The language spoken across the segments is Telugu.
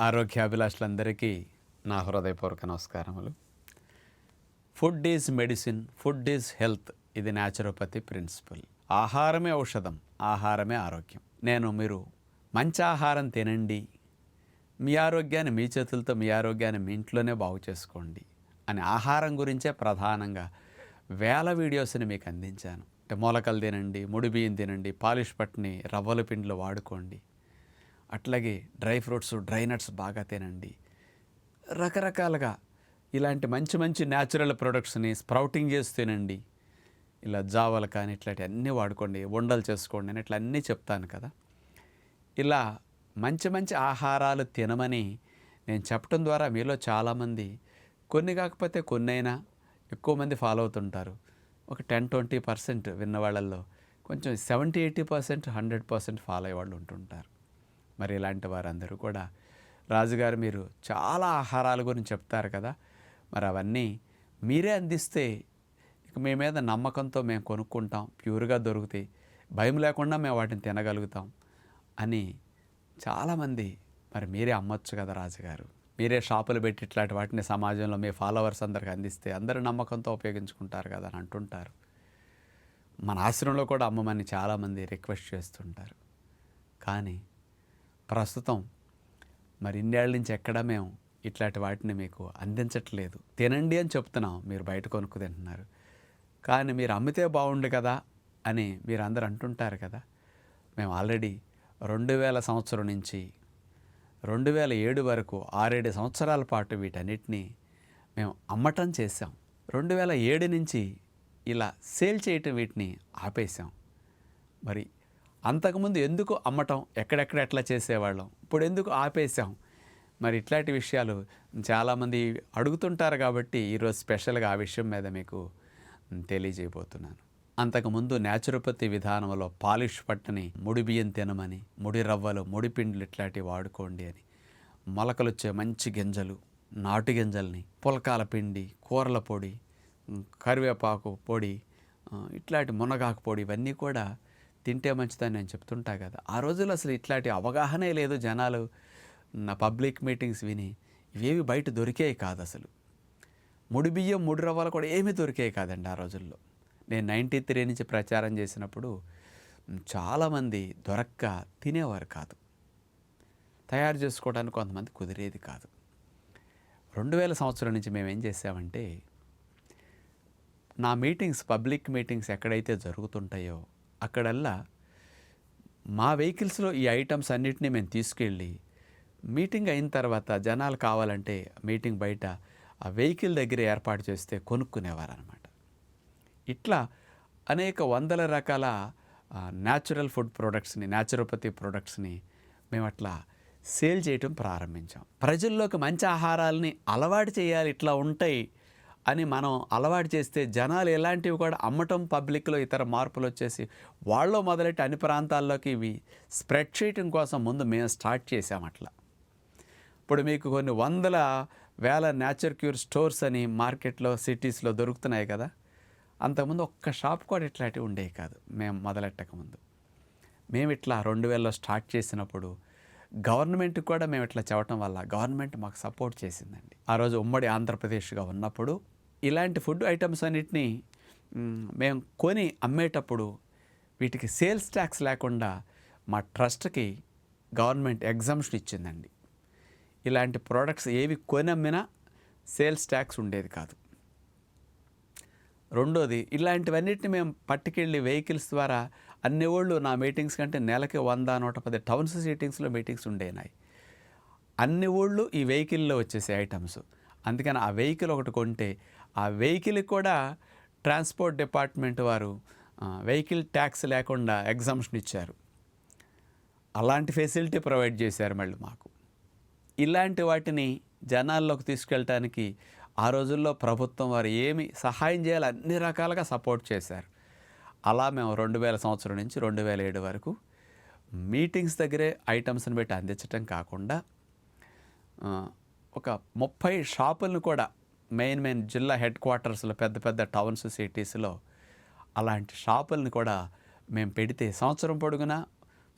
ఆరోగ్యాభిలాషులందరికీ నా హృదయపూర్వక నమస్కారములు. Food is medicine food is health ఇది న్యాచురోపతి ప్రిన్సిపల్. ఆహారమే ఔషధం ఆహారమే ఆరోగ్యం. నేను మీరు మంచి ఆహారం తినండి మీ ఆరోగ్యాన్ని మీ చేతులతో మీ ఆరోగ్యాన్ని మీ ఇంట్లోనే బాగు చేసుకోండి అని ఆహారం గురించే ప్రధానంగా వేల వీడియోస్ని మీకు అందించాను. అంటే మొలకలు తినండి ముడి బియ్యం తినండి పాలిష్ పట్టుని రవ్వల పిండిలు వాడుకోండి. అట్లాగే డ్రై ఫ్రూట్స్ డ్రై నట్స్ బాగా తినండి. రకరకాలుగా ఇలాంటి మంచి మంచి న్యాచురల్ ప్రొడక్ట్స్ని స్ప్రౌటింగ్ చేసి తినండి. ఇలా జావలు కానీ ఇట్లాంటి అన్నీ వాడుకోండి వండలు చేసుకోండి అని ఇట్లా అన్నీ చెప్తాను కదా. ఇలా మంచి మంచి ఆహారాలు తినమని నేను చెప్పడం ద్వారా మీలో చాలామంది కొన్ని కాకపోతే కొన్నైనా ఎక్కువ మంది ఫాలో అవుతుంటారు. ఒక టెన్ ట్వంటీ పర్సెంట్ విన్న వాళ్ళల్లో కొంచెం seventy eighty percent hundred percent follow అయ్యే వాళ్ళు ఉంటుంటారు. మరి ఇలాంటి వారందరూ కూడా. రాజుగారు మీరు చాలా ఆహారాల గురించి చెప్తారు కదా. మరి అవన్నీ మీరే అందిస్తే ఇక మీ మీద నమ్మకంతో మేము కొనుక్కుంటాం ప్యూర్గా దొరుకుతాయి. భయం లేకుండా మేము వాటిని తినగలుగుతాం అని చాలామంది మరి మీరే అమ్మొచ్చు కదా రాజుగారు. మీరే షాపులు పెట్టి ఇట్లాంటి వాటిని సమాజంలో మీ ఫాలోవర్స్ అందరికి అందిస్తే అందరూ నమ్మకంతో ఉపయోగించుకుంటారు కదా అని అంటుంటారు. మన ఆశ్రమంలో కూడా అమ్మమని చాలామంది రిక్వెస్ట్ చేస్తుంటారు. కానీ ప్రస్తుతం మరి ఇన్నేళ్ళ నుంచి ఎక్కడ మేము ఇట్లాంటి వాటిని మీకు అందించట్లేదు. తినండి అని చెప్తున్నాం. మీరు బయట కొనుక్కు తింటున్నారు. కానీ మీరు అమ్మితే బాగుండు కదా అని మీరు అందరు అంటుంటారు కదా. మేము ఆల్రెడీ రెండు వేల సంవత్సరం నుంచి రెండు వేల ఏడు వరకు ఆరేడు సంవత్సరాల పాటు వీటన్నిటినీ మేము అమ్మటం చేసాం రెండు వేల ఏడు నుంచి ఇలా సేల్ చేయటం వీటిని ఆపేసాం మరి అంతకుముందు ఎందుకు అమ్మటం? ఎక్కడెక్కడ ఎట్లా చేసేవాళ్ళం? ఇప్పుడు ఎందుకు ఆపేసాం మరి ఇట్లాంటి విషయాలు చాలామంది అడుగుతుంటారు కాబట్టి ఈరోజు స్పెషల్గా ఆ విషయం మీద మీకు తెలియజేయబోతున్నాను. అంతకుముందు న్యాచురోపతి విధానంలో పాలిష్ పట్టని ముడి బియ్యం తినమని ముడి రవ్వలు ముడి పిండిలు ఇట్లాంటివి వాడుకోండి అని. మొలకలు వచ్చే మంచి గింజలు నాటు గింజల్ని పులకాల పిండి కూరల పొడి కరివేపాకు పొడి ఇట్లాంటి మునగాకు పొడి ఇవన్నీ కూడా తింటే మంచిదని నేను చెప్తుంటా కదా. ఆ రోజుల్లో అసలు ఇట్లాంటి అవగాహనే లేదు జనాలు. నా పబ్లిక్ మీటింగ్స్ విని ఇవేవి బయట దొరికేవి కాదు అసలు. ముడి బియ్యం ముడి రవ్వలు కూడా ఏమీ దొరికేవి కాదండి ఆ రోజుల్లో. నేను నైంటీ త్రీ నుంచి ప్రచారం చేసినప్పుడు చాలామంది దొరక్క తినేవారు కాదు. తయారు చేసుకోవడానికి కొంతమంది కుదిరేది కాదు. రెండు వేల సంవత్సరం నుంచి మేము ఏం చేసామంటే నా మీటింగ్స్ పబ్లిక్ మీటింగ్స్ ఎక్కడైతే జరుగుతుంటాయో అక్కడల్లా మా వెహికల్స్లో ఈ ఐటమ్స్ అన్నిటినీ మేము తీసుకెళ్ళి మీటింగ్ అయిన తర్వాత జనాలు కావాలంటే మీటింగ్ బయట ఆ వెహికల్ దగ్గర ఏర్పాటు చేస్తే కొనుక్కునేవారు అనమాట ఇట్లా అనేక వందల రకాల న్యాచురల్ ఫుడ్ ప్రొడక్ట్స్ని న్యాచురోపతి ప్రొడక్ట్స్ని మేము అట్లా సేల్ చేయటం ప్రారంభించాం. ప్రజల్లోకి మంచి ఆహారాలని అలవాటు చేయాలి ఇట్లా ఉంటాయి అని మనం అలవాటు చేస్తే జనాలు ఎలాంటివి కూడా అమ్మటం పబ్లిక్లో ఇతర మార్పులు వచ్చేసి వాళ్ళు మొదలెట్టి అన్ని ప్రాంతాల్లోకి ఇవి స్ప్రెడ్ చేయటం కోసం ముందు మేము స్టార్ట్ చేసాం అట్లా. ఇప్పుడు మీకు కొన్ని వందల వేల న్యాచుర్ క్యూర్ స్టోర్స్ అని మార్కెట్లో సిటీస్లో దొరుకుతున్నాయి కదా. అంతకుముందు ఒక్క షాప్ కూడా ఇట్లాంటివి ఉండేవి కాదు. మేము మొదలెట్టక ముందు. మేము ఇట్లా రెండు వేలలో స్టార్ట్ చేసినప్పుడు గవర్నమెంట్ కూడా మేము ఇట్లా చెప్పటం వల్ల గవర్నమెంట్ మాకు సపోర్ట్ చేసిందండి. ఆ రోజు ఉమ్మడి ఆంధ్రప్రదేశ్గా ఉన్నప్పుడు ఇలాంటి ఫుడ్ ఐటమ్స్ అన్నిటినీ మేము కొని అమ్మేటప్పుడు వీటికి సేల్స్ ట్యాక్స్ లేకుండా మా ట్రస్ట్కి గవర్నమెంట్ ఎగ్జామ్షన్ ఇచ్చిందండి. ఇలాంటి ప్రోడక్ట్స్ ఏవి కొని అమ్మినా సేల్స్ ట్యాక్స్ ఉండేది కాదు. రెండోది ఇలాంటివన్నిటిని మేము పట్టుకెళ్ళి వెహికల్స్ ద్వారా అన్ని వాళ్ళు నా మీటింగ్స్ కంటే నెలకి వంద నూట పది టౌన్స్ సీటింగ్స్లో మీటింగ్స్ ఉండేనాయి. అన్ని ఊళ్ళు ఈ వెహికల్లో వచ్చేసే ఐటమ్స్. అందుకని ఆ వెహికల్ ఒకటి కొంటే ఆ వెహికల్ కూడా ట్రాన్స్పోర్ట్ డిపార్ట్మెంట్ వారు వెహికల్ ట్యాక్స్ లేకుండా ఎగ్జామ్షన్ ఇచ్చారు. అలాంటి ఫెసిలిటీ ప్రొవైడ్ చేశారు మళ్ళీ మాకు. ఇలాంటి వాటిని జనాల్లోకి తీసుకెళ్ళటానికి ఆ రోజుల్లో ప్రభుత్వం వారు ఏమి సహాయం చేయాలి అన్ని రకాలుగా సపోర్ట్ చేశారు. అలా మేము రెండు వేల సంవత్సరం నుంచి రెండు వేల ఏడు వరకు మీటింగ్స్ దగ్గరే ఐటమ్స్ని పెట్టి అందించటం కాకుండా ఒక ముప్పై షాపులను కూడా మెయిన్ మెయిన్ జిల్లా హెడ్ క్వార్టర్స్లో పెద్ద పెద్ద టౌన్స్ సిటీస్లో అలాంటి షాపులను కూడా మేము పెడితే సంవత్సరం పొడుగునా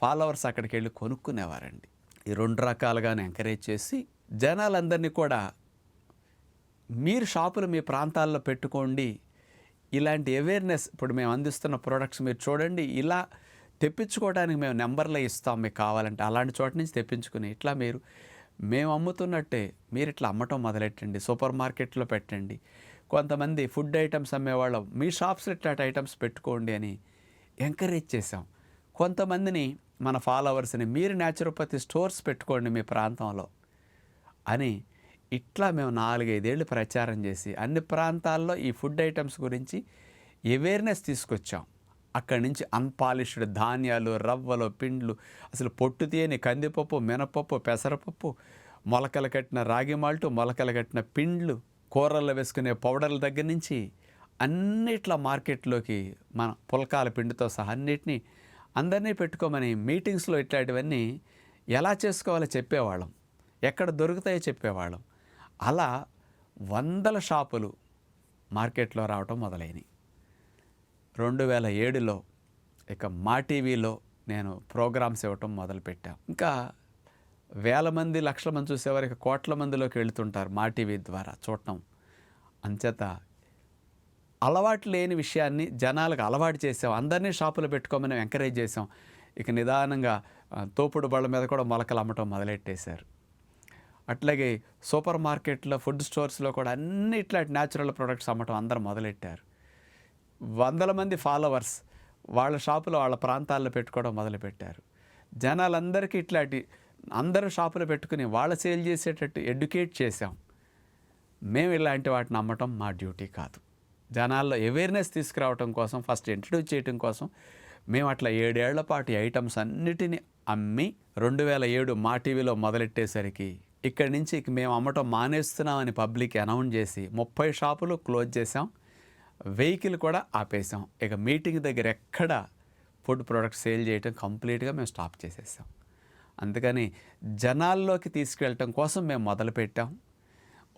ఫాలోవర్స్ అక్కడికి వెళ్ళి కొనుక్కునేవారండి. ఈ రెండు రకాలుగానే ఎంకరేజ్ చేసి జనాలందరినీ కూడా మీరు షాపులు మీ ప్రాంతాల్లో పెట్టుకోండి. ఇలాంటి అవేర్నెస్ ఇప్పుడు మేము అందిస్తున్న ప్రోడక్ట్స్ మీరు చూడండి. ఇలా తెప్పించుకోవడానికి మేము నెంబర్లు ఇస్తాం మీకు కావాలంటే. అలాంటి చోట నుంచి తెప్పించుకుని ఇట్లా మీరు మేము అమ్ముతున్నట్టే మీరు ఇట్లా అమ్మటం మొదలెట్టండి సూపర్ మార్కెట్లో పెట్టండి. కొంతమంది ఫుడ్ ఐటమ్స్ అమ్మేవాళ్ళం మీ షాప్స్ ఇట్లాంటి ఐటమ్స్ పెట్టుకోండి అని ఎంకరేజ్ చేసాం కొంతమందిని మన ఫాలోవర్స్ని మీరు న్యాచురోపతి స్టోర్స్ పెట్టుకోండి మీ ప్రాంతంలో అని ఇట్లా మేము నాలుగైదేళ్ళు ప్రచారం చేసి అన్ని ప్రాంతాల్లో ఈ ఫుడ్ ఐటమ్స్ గురించి అవేర్నెస్ తీసుకొచ్చాం. అక్కడి నుంచి అన్పాలిష్డ్ ధాన్యాలు రవ్వలు పిండ్లు అసలు పొట్టు తీయని కందిపప్పు మినపప్పు పెసరపప్పు మొలకలు కట్టిన రాగి మాల్టు మొలకలు కట్టిన పిండ్లు కూరల్లో వేసుకునే పౌడర్ల దగ్గర నుంచి అన్నిట్ల మార్కెట్లోకి మన పుల్కాల పిండితో సహా అన్నిటినీ అందరినీ పెట్టుకోమని మీటింగ్స్లో ఇట్లాంటివన్నీ ఎలా చేసుకోవాలో చెప్పేవాళ్ళం. ఎక్కడ దొరుకుతాయో చెప్పేవాళ్ళం. అలా వందల షాపులు మార్కెట్లో రావటం మొదలైనవి రెండు వేల ఏడులో ఇక మా టీవీలో నేను ప్రోగ్రామ్స్ ఇవ్వటం మొదలుపెట్టాం. ఇంకా వేల మంది లక్షల మంది చూసేవారు ఇక కోట్ల మందిలోకి వెళుతుంటారు మా టీవీ ద్వారా చూడటం. అంచేత అలవాటు లేని విషయాన్ని జనాలకు అలవాటు చేసాం. అందరినీ షాపులు పెట్టుకోమని ఎంకరేజ్ చేసాం. ఇక నిదానంగా తోపుడు బళ్ళ మీద కూడా మొలకలు అమ్మటం మొదలెట్టేశారు. అట్లాగే సూపర్ మార్కెట్లో ఫుడ్ స్టోర్స్లో కూడా అన్ని ఇట్లాంటి న్యాచురల్ ప్రొడక్ట్స్ అమ్మటం అందరూ మొదలెట్టారు. వందల మంది ఫాలోవర్స్ వాళ్ళ షాపులో వాళ్ళ ప్రాంతాల్లో పెట్టుకోవడం మొదలుపెట్టారు. జనాలందరికీ ఇట్లాంటి అందరూ షాపులు పెట్టుకుని వాళ్ళ సేల్ చేసేటట్టు ఎడ్యుకేట్ చేసాం మేము ఇలాంటి వాటిని అమ్మటం మా డ్యూటీ కాదు. జనాల్లో అవేర్నెస్ తీసుకురావటం కోసం ఫస్ట్ ఇంట్రడ్యూస్ చేయటం కోసం మేము అట్లా ఏడేళ్ళ పాటు ఐటమ్స్ అన్నిటినీ అమ్మి రెండు వేల ఏడు మా టీవీలో మొదలెట్టేసరికి ఇక్కడి నుంచి మేము అమ్మటం మానేస్తున్నామని పబ్లిక్ అనౌన్స్ చేసి ముప్పై షాపులు క్లోజ్ చేసాం వెహికల్ కూడా ఆపేసాం. ఇక మీటింగ్ దగ్గర ఎక్కడ ఫుడ్ ప్రొడక్ట్స్ సేల్ చేయటం కంప్లీట్గా మేము స్టాప్ చేసేసాం. అందుకని జనాల్లోకి తీసుకెళ్ళటం కోసం మేము మొదలుపెట్టాం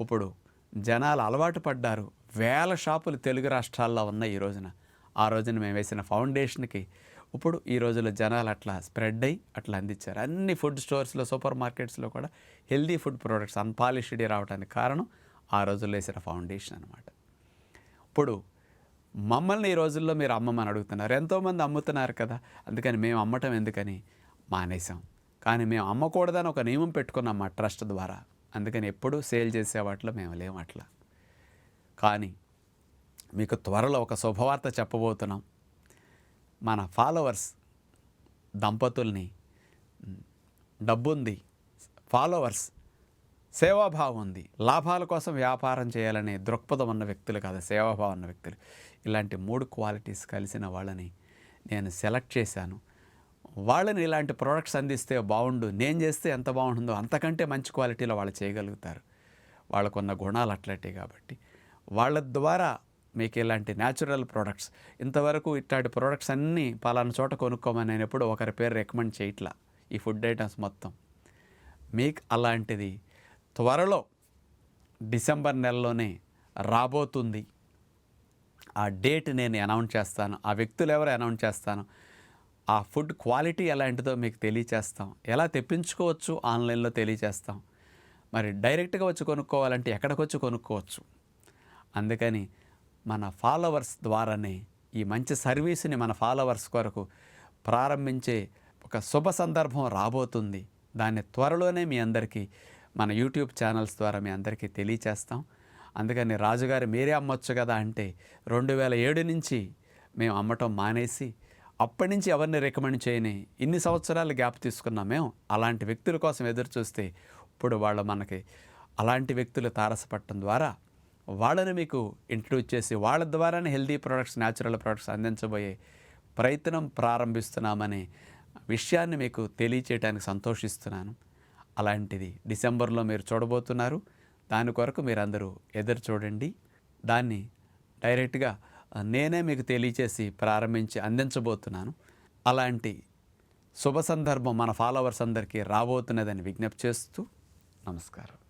ఇప్పుడు జనాలు అలవాటు పడ్డారు. వేల షాపులు తెలుగు రాష్ట్రాల్లో ఉన్నాయి ఈ రోజున. ఆ రోజున మేము వేసిన ఫౌండేషన్కి ఇప్పుడు ఈ రోజుల్లో జనాలు అట్లా స్ప్రెడ్ అయ్యి అట్లా అందించారు. అన్ని ఫుడ్ స్టోర్స్లో సూపర్ మార్కెట్స్లో కూడా హెల్దీ ఫుడ్ ప్రొడక్ట్స్ అన్పాలిష్డ్ రావడానికి కారణం ఆ రోజుల్లో వేసిన ఫౌండేషన్ అనమాట ఇప్పుడు మమ్మల్ని ఈ రోజుల్లో మీరు అమ్మమని అడుగుతున్నారు. ఎంతోమంది అమ్ముతున్నారు కదా. అందుకని మేము అమ్మటం ఎందుకని? మానేసాం కానీ మేము అమ్మకూడదని ఒక నియమం పెట్టుకున్నాం మా ట్రస్ట్ ద్వారా. అందుకని ఎప్పుడూ సేల్ చేసే వాటిలో మేము లేము అట్లా. కానీ మీకు త్వరలో ఒక శుభవార్త చెప్పబోతున్నాం. మన ఫాలోవర్స్ దంపతుల్ని డబ్బుంది ఫాలోవర్స్ సేవాభావం ఉంది. లాభాల కోసం వ్యాపారం చేయాలనే దృక్పథం ఉన్న వ్యక్తులు కాదు సేవాభావం ఉన్న వ్యక్తులు. ఇలాంటి మూడు క్వాలిటీస్ కలిసిన వాళ్ళని నేను సెలెక్ట్ చేశాను. వాళ్ళని ఇలాంటి ప్రోడక్ట్స్ అందిస్తే బాగుండు నేను చేస్తే ఎంత బాగుంటుందో అంతకంటే మంచి క్వాలిటీలో వాళ్ళు చేయగలుగుతారు. వాళ్ళకున్న గుణాలు అట్లాంటివి కాబట్టి. వాళ్ళ ద్వారా మీకు ఇలాంటి న్యాచురల్ ప్రోడక్ట్స్ ఇంతవరకు ఇట్లాంటి ప్రోడక్ట్స్ అన్నీ పలానా చోట కొనుక్కోమని నేను ఎప్పుడు ఒకరి పేరు రికమెండ్ చేయట్లా ఈ ఫుడ్ ఐటమ్స్ మొత్తం. మీకు అలాంటిది త్వరలో డిసెంబర్ నెలలోనే రాబోతుంది. ఆ డేట్ నేను అనౌన్స్ చేస్తాను. ఆ వ్యక్తులు ఎవరు అనౌన్స్ చేస్తాను. ఆ ఫుడ్ క్వాలిటీ ఎలాంటిదో మీకు తెలియచేస్తాం. ఎలా తెప్పించుకోవచ్చు ఆన్లైన్లో తెలియచేస్తాం. మరి డైరెక్ట్గా వచ్చి కొనుక్కోవాలంటే ఎక్కడికి వచ్చి కొనుక్కోవచ్చు? అందుకని మన ఫాలోవర్స్ ద్వారానే ఈ మంచి సర్వీస్ని మన ఫాలోవర్స్ కొరకు ప్రారంభించే ఒక శుభ సందర్భం రాబోతుంది. దాన్ని త్వరలోనే మీ అందరికీ మన యూట్యూబ్ ఛానల్స్ ద్వారా మీ అందరికీ తెలియచేస్తాం. అందుకని రాజుగారు మీరే అమ్మొచ్చు కదా అంటే రెండు వేల ఏడు నుంచి మేము అమ్మటం మానేసి అప్పటి నుంచి ఎవరిని రికమెండ్ చేయని ఇన్ని సంవత్సరాలు గ్యాప్ తీసుకున్నాం మేము. అలాంటి వ్యక్తుల కోసం ఎదురు చూస్తే ఇప్పుడు వాళ్ళు మనకి అలాంటి వ్యక్తులు తారసపడటం ద్వారా వాళ్ళని మీకు ఇంట్రడ్యూస్ చేసి వాళ్ళ ద్వారానే హెల్దీ ప్రొడక్ట్స్ న్యాచురల్ ప్రొడక్ట్స్ అందించబోయే ప్రయత్నం ప్రారంభిస్తున్నామనే విషయాన్ని మీకు తెలియచేయడానికి సంతోషిస్తున్నాను. అలాంటిది డిసెంబర్లో మీరు చూడబోతున్నారు. దాని కొరకు మీరందరూ ఎదురు చూడండి. దాన్ని డైరెక్ట్గా నేనే మీకు తెలియచేసి ప్రారంభించి అందించబోతున్నాను. అలాంటి శుభ సందర్భం మన ఫాలోవర్స్ అందరికీ రాబోతున్నదని విజ్ఞప్తి చేస్తూ నమస్కారం.